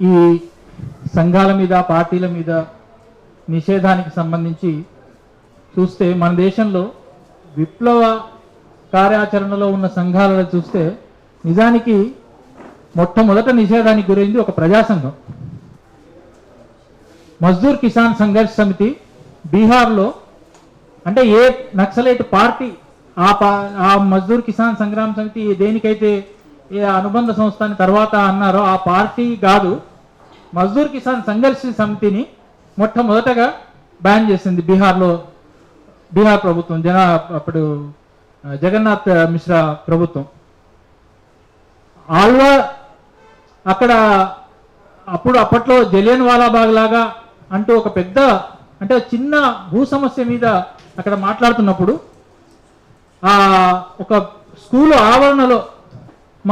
ఈ సంఘాల మీద పార్టీల మీద నిషేధానికి సంబంధించి చూస్తే మన దేశంలో విప్లవ కార్యాచరణలో ఉన్న సంఘాలలో చూస్తే నిజానికి మొట్టమొదట నిషేధానికి గురైంది ఒక ప్రజాసంఘం. మజ్దూర్ కిసాన్ సంఘర్ష్ సమితి బీహార్లో అంటే ఏ నక్సలైట్ పార్టీ ఆ పా ఆ మజ్దూర్ కిసాన్ సంగ్రామ సమితి దేనికైతే ఏ అనుబంధ సంస్థ అని తర్వాత అన్నారో ఆ పార్టీ కాదు. మజ్దూర్ కిసాన్ సంఘర్ష సమితిని మొట్టమొదటగా బ్యాన్ చేసింది బీహార్లో బీహార్ ప్రభుత్వం జన అప్పుడు జగన్నాథ్ మిశ్రా ప్రభుత్వం. ఆల్వా అక్కడ అప్పుడు అప్పట్లో జలియన్ వాలాబాగ్ లాగా అంటూ ఒక పెద్ద అంటే చిన్న భూ సమస్య మీద అక్కడ మాట్లాడుతున్నప్పుడు ఆ ఒక స్కూల్ ఆవరణలో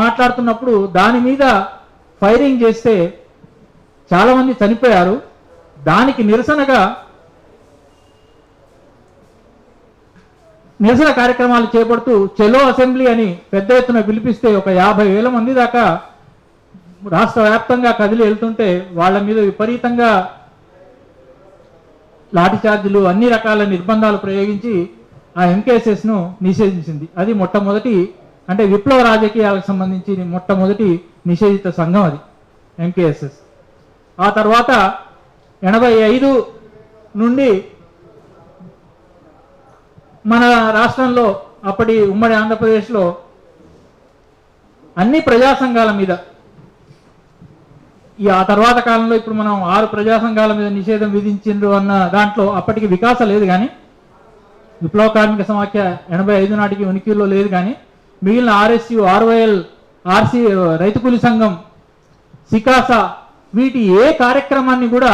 మాట్లాడుతున్నప్పుడు దాని మీద ఫైరింగ్ చేస్తే చాలా మంది చనిపోయారు. దానికి నిరసనగా నిరసన కార్యక్రమాలు చేపడుతూ చెలో అసెంబ్లీ అని పెద్ద ఎత్తున పిలిపిస్తే ఒక యాభై వేల మంది దాకా రాష్ట్ర వ్యాప్తంగా కదిలి వెళ్తుంటే వాళ్ళ మీద విపరీతంగా లాఠీఛార్జీలు అన్ని రకాల నిర్బంధాలు ప్రయోగించి ఆ ఎంకేఎస్ఎస్ను నిషేధించింది. అది మొట్టమొదటి అంటే విప్లవ రాజకీయాలకు సంబంధించి మొట్టమొదటి నిషేధిత సంఘం అది ఎంకేఎస్ఎస్ ఆ తర్వాత ఎనభై ఐదు నుండి మన రాష్ట్రంలో అప్పటి ఉమ్మడి ఆంధ్రప్రదేశ్లో అన్ని ప్రజా సంఘాల మీద ఈ ఆ తర్వాత కాలంలో ఇప్పుడు మనం ఆరు ప్రజా సంఘాల మీద నిషేధం విధించిండ్రు అన్న దాంట్లో అప్పటికి వికాసం లేదు కానీ విప్లవ కార్మిక సమాఖ్య ఎనభై ఐదు నాటికి ఉనికిలో లేదు కానీ మిగిలిన ఆర్ఎస్యు ఆర్వైఎల్ ఆర్సి రైతు కూలి సంఘం సికాస వీటి ఏ కార్యక్రమాన్ని కూడా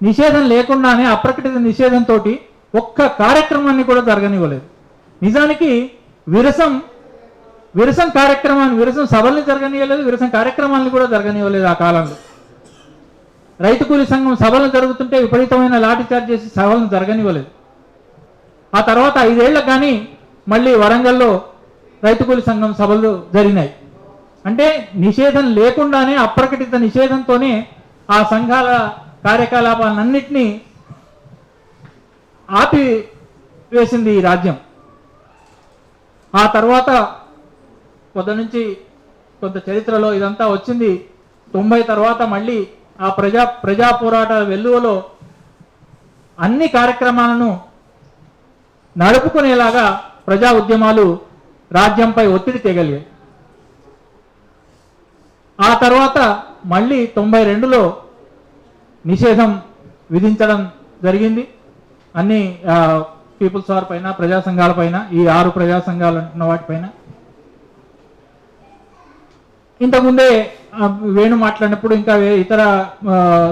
నిషేధం లేకుండానే అప్రకటిత నిషేధంతో ఒక్క కార్యక్రమాన్ని కూడా జరగనివ్వలేదు. నిజానికి విరసం విరసం కార్యక్రమాన్ని విరసం సభల్ని జరగనివ్వలేదు విరసం కార్యక్రమాలను కూడా జరగనివ్వలేదు ఆ కాలంలో. రైతు కూలి సంఘం సభలు జరుగుతుంటే విపరీతమైన లాఠీచార్జ్ చేసి సభలను జరగనివ్వలేదు. ఆ తర్వాత ఐదేళ్ళకు కానీ మళ్ళీ వరంగల్లో రైతు కూలి సంఘం సభలు జరిగినాయి. అంటే నిషేధం లేకుండానే అప్రకటిత నిషేధంతోనే ఆ సంఘాల కార్యకలాపాలన్నింటినీ ఆపి వేసింది ఈ రాజ్యం. ఆ తర్వాత కొంత నుంచి కొంత చరిత్రలో ఇదంతా వచ్చింది. తొంభై తర్వాత మళ్ళీ ఆ ప్రజా ప్రజా పోరాట వెల్లువలో అన్ని కార్యక్రమాలను నడుపుకునేలాగా ప్రజా ఉద్యమాలు రాజ్యంపై ఒత్తిడి తేగలిగాయి. ఆ తర్వాత మళ్ళీ తొంభై రెండులో నిషేధం విధించడం జరిగింది. అన్ని పీపుల్స్ వార్ పైన ప్రజాసంఘాల పైన ఈ ఆరు ప్రజా సంఘాలు అంటున్న వాటిపైన ఇంతకుముందే వేణు మాట్లాడినప్పుడు ఇంకా ఇతర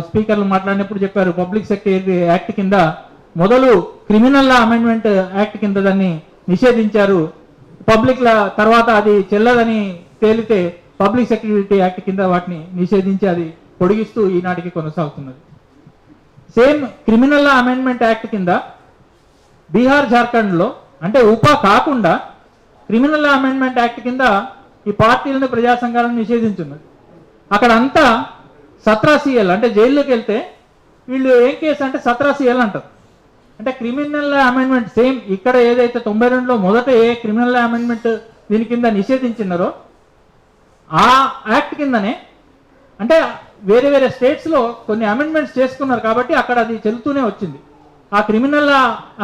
స్పీకర్లు మాట్లాడినప్పుడు చెప్పారు పబ్లిక్ సెక్టర్ యాక్ట్ కింద మొదలు క్రిమినల్ అమెండ్మెంట్ యాక్ట్ కింద దాన్ని నిషేధించారు పబ్లిక్ తర్వాత అది చెల్లదని తేలితే పబ్లిక్ సెక్యూరిటీ యాక్ట్ కింద వాటిని నిషేధించి అది పొడిగిస్తూ ఈనాటికి కొనసాగుతున్నది. Same criminal law amendment act కింద బీహార్ జార్ఖండ్లో అంటే ఉపా కాకుండా క్రిమినల్ లా అమెండ్మెంట్ యాక్ట్ కింద ఈ పార్టీలను ప్రజా సంఘాలను నిషేధించున్నది. అక్కడ అంతా సత్రాసీఎల్ అంటే జైల్లోకి వెళ్తే వీళ్ళు ఏం కేసు అంటే సత్రాసీఎల్ అంటారు. అంటే క్రిమినల్ అమెండ్మెంట్ సేమ్ ఇక్కడ ఏదైతే తొంభై రెండులో మొదట ఏ క్రిమినల్ అమెండ్మెంట్ దీని కింద నిషేధించినారో ఆ యాక్ట్ కిందనే అంటే వేరే వేరే స్టేట్స్లో కొన్ని అమెండ్మెంట్స్ చేసుకున్నారు కాబట్టి అక్కడ అది చెల్లుతూనే వచ్చింది. ఆ క్రిమినల్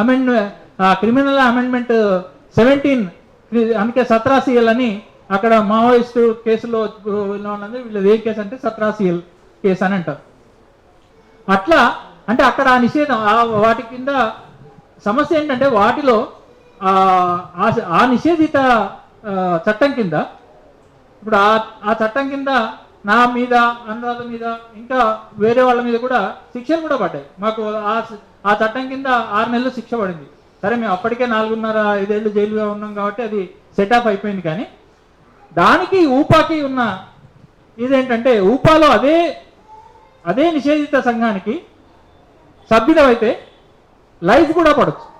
అమెండ్ ఆ క్రిమినల్ అమెండ్మెంట్ సెవెంటీన్ అందుకే సత్రాసియల్ అని అక్కడ మావోయిస్టు కేసులో వీళ్ళు ఏ కేసు అంటే సత్రాసియల్ కేసు అని అంటారు. అట్లా అంటే అక్కడ ఆ నిషేధం ఆ వాటి కింద సమస్య ఏంటంటే వాటిలో ఆ ఆ- నిషేధిత చట్టం కింద ఇప్పుడు ఆ ఆ చట్టం కింద నా మీద అనురాధ మీద ఇంకా వేరే వాళ్ళ మీద కూడా శిక్షలు కూడా పడ్డాయి. మాకు ఆ ఆ చట్టం కింద ఆరు నెలలు శిక్ష పడింది. సరే మేము అప్పటికే నాలుగున్నర ఐదేళ్ళు జైలుగా ఉన్నాం కాబట్టి అది సెట్ ఆఫ్ అయిపోయింది కానీ దానికి ఊపాకి ఉన్న ఇదేంటంటే ఊపాలో అదే అదే నిషేధిత సంఘానికి సభ్యుడమైతే లైఫ్ కూడా పడచ్చు.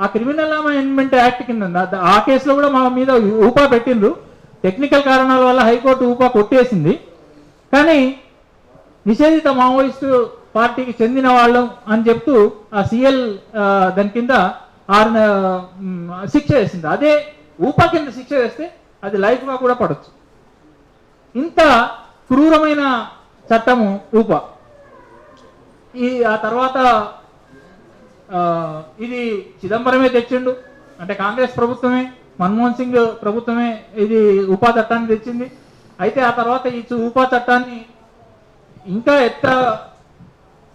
ఆ క్రిమినల్ అమెండ్మెంట్ యాక్ట్ కింద ఆ- కేసులో కూడా మా మీద ఊపా పెట్టిండ్రు. టెక్నికల్ కారణాల వల్ల హైకోర్టు ఊపా కొట్టేసింది. కానీ నిషేధిత మావోయిస్టు పార్టీకి చెందిన వాళ్ళం అని చెప్తూ ఆ సిఎల్ దాని కింద ఆరు శిక్ష వేసింది. అదే ఊపా కింద శిక్ష వేస్తే అది లైఫ్గా కూడా పడవచ్చు ఇంత క్రూరమైన చట్టము ఊపా. ఈ ఆ తర్వాత ఇది చిదంబరమే తెచ్చిండు. అంటే కాంగ్రెస్ ప్రభుత్వమే మన్మోహన్ సింగ్ ప్రభుత్వమే ఇది ఉపా చట్టాన్ని తెచ్చింది. అయితే ఆ తర్వాత ఈ ఉపా చట్టాన్ని ఇంకా ఎత్త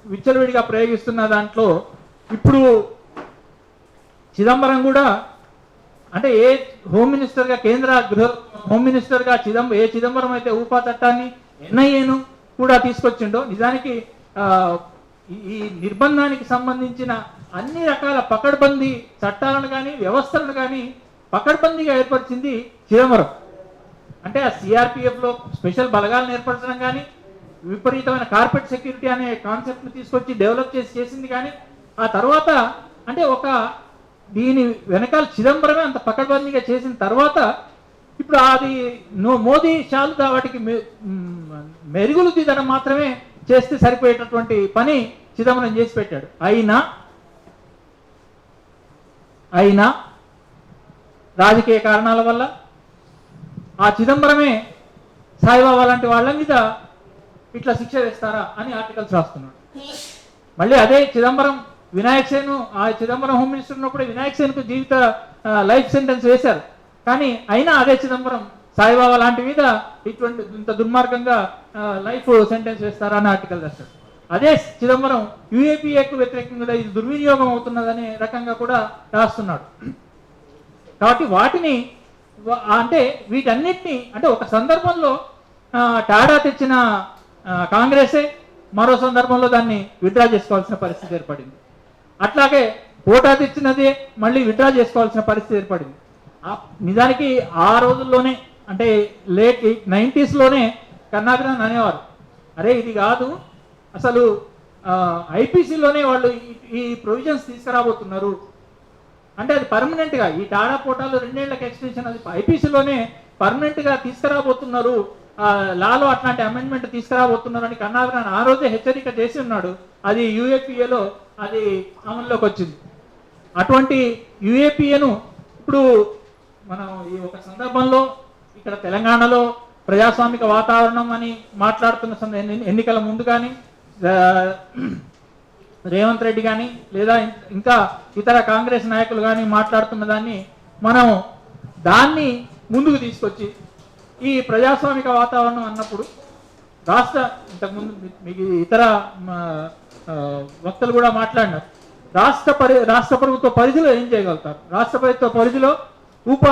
విచ్చలవిడిగా ప్రయోగిస్తున్న దాంట్లో ఇప్పుడు చిదంబరం కూడా అంటే ఏ హోమ్ మినిస్టర్గా కేంద్ర గృహ హోమ్ మినిస్టర్గా చిదంబ ఏ చిదంబరం అయితే ఊపా చట్టాన్ని ఎన్ఐఏను కూడా తీసుకొచ్చిండో నిజానికి ఈ- నిర్బంధానికి సంబంధించిన అన్ని రకాల పకడ్బందీ చట్టాలను కానీ వ్యవస్థలను కానీ పకడ్బందీగా ఏర్పరిచింది చిదంబరం. అంటే ఆ సిఆర్పిఎఫ్లో స్పెషల్ బలగాలను ఏర్పరచడం కానీ విపరీతమైన కార్పెట్ సెక్యూరిటీ అనే కాన్సెప్ట్ని తీసుకొచ్చి డెవలప్ చేసి చేసింది కానీ ఆ తర్వాత అంటే ఒక దీని వెనకాల చిదంబరమే అంత పకడ్బందీగా చేసిన తర్వాత ఇప్పుడు అది నో మోదీ షాలు దా- వాటికి మెరుగులు తీదడం మాత్రమే చేస్తే సరిపోయేటటువంటి పని చిదంబరం చేసి పెట్టాడు. అయినా అయినా రాజకీయ కారణాల వల్ల ఆ చిదంబరమే సాయిబాబా లాంటి వాళ్ళ మీద ఇట్లా శిక్ష వేస్తారా అని ఆర్టికల్స్ రాస్తున్నాడు. మళ్ళీ అదే చిదంబరం వినాయక్ సేను ఆ చిదంబరం హోమ్ మినిస్టర్ ఉన్నప్పుడు వినాయక్ సేన్కు జీవిత లైఫ్ సెంటెన్స్ వేశారు. కానీ అయినా అదే చిదంబరం సాయిబాబా లాంటి మీద ఇటువంటి ఇంత దుర్మార్గంగా లైఫ్ సెంటెన్స్ వేస్తారా అని ఆర్టికల్ రాశారు. అదే చిదంబరం యుఏపీఏకు వ్యతిరేకంగా ఇది దుర్వినియోగం అవుతున్నదనే రకంగా కూడా రాస్తున్నాడు. కాబట్టి వాటిని అంటే వీటన్నిటిని అంటే ఒక సందర్భంలో టాడా తెచ్చిన కాంగ్రెసే మరో సందర్భంలో దాన్ని విత్డ్రా చేసుకోవాల్సిన పరిస్థితి ఏర్పడింది. అట్లాగే కోటా తెచ్చినదే మళ్ళీ విత్డ్రా చేసుకోవాల్సిన పరిస్థితి ఏర్పడింది. నిజానికి ఆ రోజుల్లోనే అంటే లేట్ నైంటీస్లోనే కన్నాభిరాన్ అనేవారు. అరే ఇది కాదు. అసలు ఐపీసీలోనే వాళ్ళు ఈ- ప్రొవిజన్స్ తీసుకురాబోతున్నారు. అంటే అది పర్మనెంట్గా ఈ టాడా పోటాలు రెండేళ్ళకు ఎక్స్టెన్షన్ అది ఐపీసీలోనే పర్మనెంట్గా తీసుకురాబోతున్నారు. లాలో అట్లాంటి అమెండ్మెంట్ తీసుకురాబోతున్నారు అని కన్నాభిరాన్ ఆ రోజే హెచ్చరిక చేసి ఉన్నాడు. అది యూఏపీఏలో అది అమల్లోకి వచ్చింది. అటువంటి యూఏపీఏను ఇప్పుడు మనం ఈ ఒక సందర్భంలో ఇక్కడ తెలంగాణలో ప్రజాస్వామిక వాతావరణం అని మాట్లాడుతున్న ఎన్నికల ముందు కానీ రేవంత్ రెడ్డి కానీ లేదా ఇంకా ఇతర కాంగ్రెస్ నాయకులు కానీ మాట్లాడుతున్న దాన్ని మనం దాన్ని ముందుకు తీసుకొచ్చి ఈ ప్రజాస్వామిక వాతావరణం అన్నప్పుడు రాష్ట్ర ఇంతకుముందు మీ- మీకు ఇతర వక్తలు కూడా మాట్లాడినారు. రాష్ట్ర పరి రాష్ట్ర ప్రభుత్వ పరిధిలో ఏం చేయగలుగుతారు? రాష్ట్ర ప్రభుత్వ పరిధిలో ఉప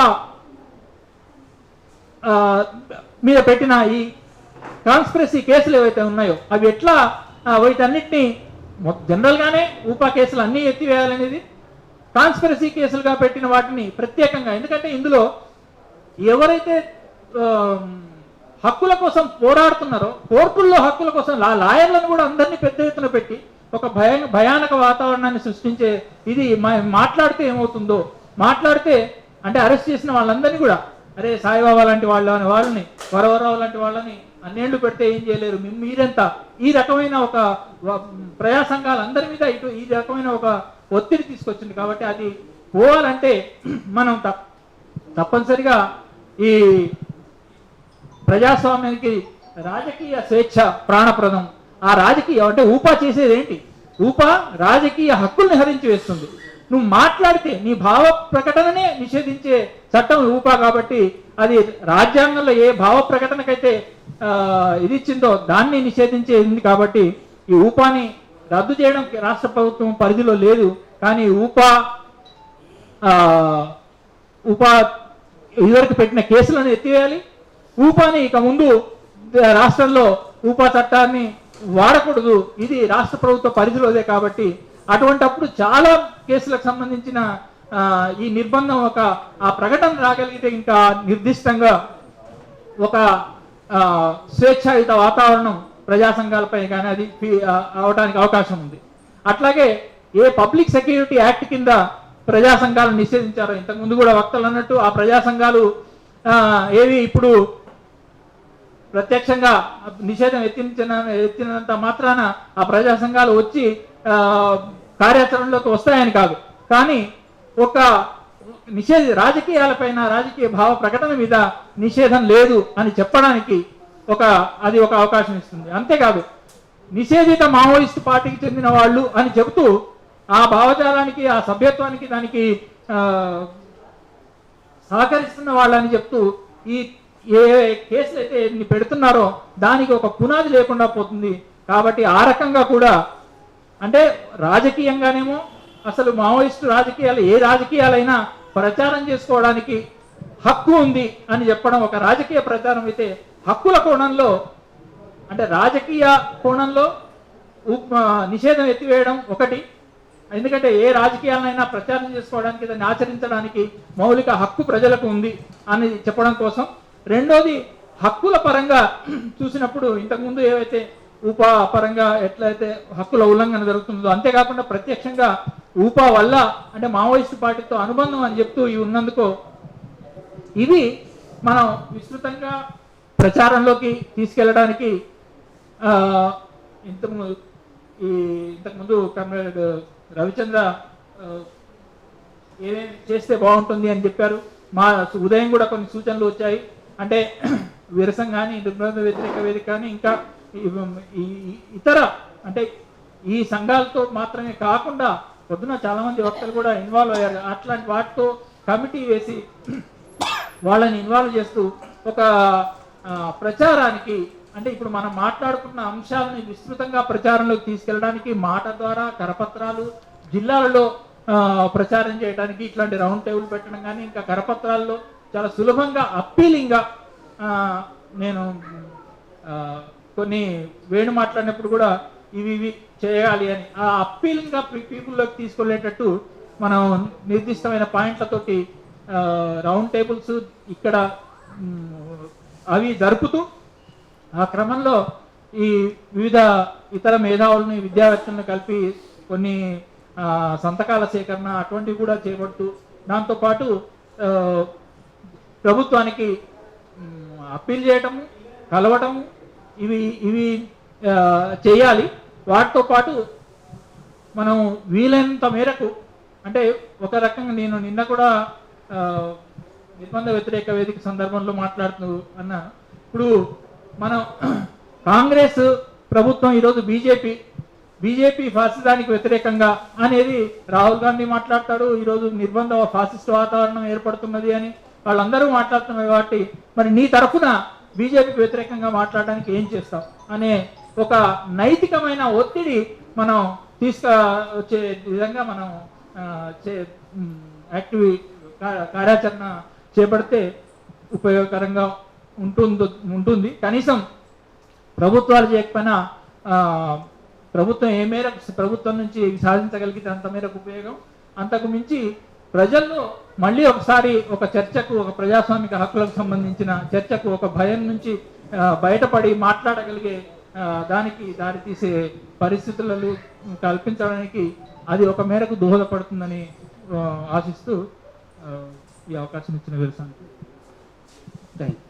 మీద పెట్టిన ఈ కాన్స్పిరసీ కేసులు ఏవైతే ఉన్నాయో అవి ఎట్లా వీటన్నిటినీ జనరల్గానే ఊపా కేసులు అన్నీ ఎత్తివేయాలనేది కాన్స్పిరసీ కేసులుగా పెట్టిన వాటిని ప్రత్యేకంగా. ఎందుకంటే ఇందులో ఎవరైతే హక్కుల కోసం పోరాడుతున్నారో కోర్టుల్లో హక్కుల కోసం లాయర్లను కూడా అందరినీ పెద్ద ఎత్తున పెట్టి ఒక భయ భయానక వాతావరణాన్ని సృష్టించే ఇది మా- మాట్లాడితే ఏమవుతుందో మాట్లాడితే అంటే అరెస్ట్ చేసిన వాళ్ళందరినీ కూడా అరే సాయిబాబా లాంటి వాళ్ళ వాళ్ళని వరవరావు లాంటి వాళ్ళని అన్నేళ్ళు పెడితే ఏం చేయలేరు. మీ- మీరెంత ఈ రకమైన ఒక వ- మీద ఇటు ఈ రకమైన ఒక ఒత్తిడి తీసుకొచ్చింది కాబట్టి అది పోవాలంటే మనం తప్ప తప్పనిసరిగా ఈ ప్రజాస్వామ్యానికి రాజకీయ స్వేచ్ఛ ప్రాణప్రదం. ఆ రాజకీయం అంటే ఊపా చేసేది ఏంటి ఊపా రాజకీయ హక్కుల్ని హరించి వేస్తుంది. నువ్వు మాట్లాడితే నీ భావ ప్రకటననే నిషేధించే చట్టం ఊపా కాబట్టి అది రాజ్యాంగంలో ఏ భావ ప్రకటనకైతే ఇది ఇచ్చిందో దాన్ని నిషేధించేది కాబట్టి ఈ ఊపాని రద్దు చేయడం రాష్ట్ర ప్రభుత్వం పరిధిలో లేదు. కానీ ఊపా ఆ, ఉపా ఇదివరకు పెట్టిన కేసులను ఎత్తివేయాలి. ఊపాని ఇక ముందు రాష్ట్రంలో ఊపా చట్టాన్ని వాడకూడదు. ఇది రాష్ట్ర ప్రభుత్వ పరిధిలోదే కాబట్టి అటువంటప్పుడు చాలా కేసులకు సంబంధించిన ఈ నిర్బంధం ఒక ఆ ప్రకటన రాగలిగితే ఇంకా నిర్దిష్టంగా ఒక స్వేచ్ఛాయుత వాతావరణం ప్రజా సంఘాలపై కానీ అది అవడానికి అవకాశం ఉంది. అట్లాగే ఏ పబ్లిక్ సెక్యూరిటీ యాక్ట్ కింద ప్రజా సంఘాలు నిషేధించారో ఇంతకుముందు కూడా వక్తలు అన్నట్టు ఆ ప్రజా సంఘాలు ఏవి ఇప్పుడు ప్రత్యక్షంగా నిషేధం ఎత్తించిన ఎత్తినంత మాత్రాన ఆ ప్రజా సంఘాలు వచ్చి కార్యాచరణలోకి వస్తాయని కాదు. కానీ ఒక నిషేధ రాజకీయాలపైన రాజకీయ భావ ప్రకటన మీద నిషేధం లేదు అని చెప్పడానికి ఒక అది ఒక అవకాశం ఇస్తుంది. అంతేకాదు నిషేధిత మావోయిస్ట్ పార్టీకి చెందిన వాళ్ళు అని చెబుతూ ఆ భావజాలానికి ఆ సభ్యత్వానికి దానికి సహకరిస్తున్న వాళ్ళని చెప్తూ ఈ ఏ కేసులు అయితే పెడుతున్నారో దానికి ఒక పునాది లేకుండా పోతుంది. కాబట్టి ఆ రకంగా కూడా అంటే రాజకీయంగానేమో అసలు మావోయిస్టు రాజకీయాలు ఏ రాజకీయాలైనా ప్రచారం చేసుకోవడానికి హక్కు ఉంది అని చెప్పడం ఒక రాజకీయ ప్రచారం అయితే హక్కుల కోణంలో అంటే రాజకీయ కోణంలో నిషేధం ఎత్తివేయడం ఒకటి. ఎందుకంటే ఏ రాజకీయాలైనా ప్రచారం చేసుకోవడానికి దాన్ని ఆచరించడానికి మౌలిక హక్కు ప్రజలకు ఉంది అని చెప్పడం కోసం. రెండోది హక్కుల పరంగా చూసినప్పుడు ఇంతకుముందు ఏవైతే ఊపా పరంగా ఎట్లయితే హక్కుల ఉల్లంఘన జరుగుతుందో అంతేకాకుండా ప్రత్యక్షంగా ఊపా వల్ల అంటే మావోయిస్టు పార్టీతో అనుబంధం అని చెప్తూ ఇవి ఉన్నందుకు ఇది మనం విస్తృతంగా ప్రచారంలోకి తీసుకెళ్ళడానికి ఇంతకు ఇంతకుముందు ఈ ఇంతకుముందు కమ్రేడ్ రవిచంద్ర ఏమేమి చేస్తే బాగుంటుంది అని చెప్పారు. మా ఉదయం కూడా కొన్ని సూచనలు వచ్చాయి. అంటే విరసం కానీ నిర్బంధ వ్యతిరేక వేదిక కానీ ఇంకా ఇతర అంటే ఈ సంఘాలతో మాత్రమే కాకుండా పొద్దున చాలా మంది వక్తలు కూడా ఇన్వాల్వ్ అయ్యారు. అట్లాంటి వాటితో కమిటీ వేసి వాళ్ళని ఇన్వాల్వ్ చేస్తూ ఒక ప్రచారానికి అంటే ఇప్పుడు మనం మాట్లాడుకున్న అంశాలని విస్తృతంగా ప్రచారంలోకి తీసుకెళ్ళడానికి మాట ద్వారా కరపత్రాలు జిల్లాలలో ప్రచారం చేయడానికి ఇట్లాంటి రౌండ్ టేబుల్ పెట్టడం కానీ ఇంకా కరపత్రాల్లో చాలా సులభంగా అప్పీలింగ్గా నేను కొన్ని వేణు మాట్లాడినప్పుడు కూడా ఇవి ఇవి చేయాలి అని. ఆ అప్పీల్గా పీపుల్లోకి తీసుకెళ్ళేటట్టు మనం నిర్దిష్టమైన పాయింట్లతోటి రౌండ్ టేబుల్స్ ఇక్కడ అవి జరుపుతూ ఆ క్రమంలో ఈ వివిధ ఇతర మేధావులని విద్యావేత్తలను కలిపి కొన్ని సంతకాల సేకరణ అటువంటివి కూడా చేపడుతూ దాంతోపాటు ప్రభుత్వానికి అప్పీల్ చేయటము కలవటము ఇవి ఇవి చేయాలి. వాటితో పాటు మనం వీలైనంత మేరకు అంటే ఒక రకంగా నేను నిన్న కూడా నిర్బంధ వ్యతిరేక వేదిక సందర్భంలో మాట్లాడుతూ అన్న ఇప్పుడు మనం కాంగ్రెస్ ప్రభుత్వం ఈరోజు బీజేపీ బీజేపీ ఫాసిజానికి వ్యతిరేకంగా అనేది రాహుల్ గాంధీ మాట్లాడతాడు. ఈరోజు నిర్బంధ ఫాసిస్ట్ వాతావరణం ఏర్పడుతున్నది అని వాళ్ళందరూ మాట్లాడుతున్నారు కాబట్టి మరి నీ తరఫున బీజేపీకి వ్యతిరేకంగా మాట్లాడడానికి ఏం చేస్తాం అనే ఒక నైతికమైన ఒత్తిడి మనం తీసుక వచ్చే విధంగా మనం యాక్టివ్ కార్యాచరణ చేపడితే ఉపయోగకరంగా ఉంటుంది ఉంటుంది. కనీసం ప్రభుత్వాలు చేయకపోయినా ప్రభుత్వం ఏ మేరకు ప్రభుత్వం నుంచి సాధించగలిగితే అంత మేరకు ఉపయోగం. అంతకు మించి ప్రజల్లో మళ్ళీ ఒకసారి ఒక చర్చకు ఒక ప్రజాస్వామిక హక్కులకు సంబంధించిన చర్చకు ఒక భయం నుంచి బయటపడి మాట్లాడగలిగే దానికి దారి తీసే పరిస్థితులను కల్పించడానికి అది ఒక మేరకు దోహదపడుతుందని ఆశిస్తూ ఈ అవకాశం ఇచ్చిన విరసానికి థ్యాంక్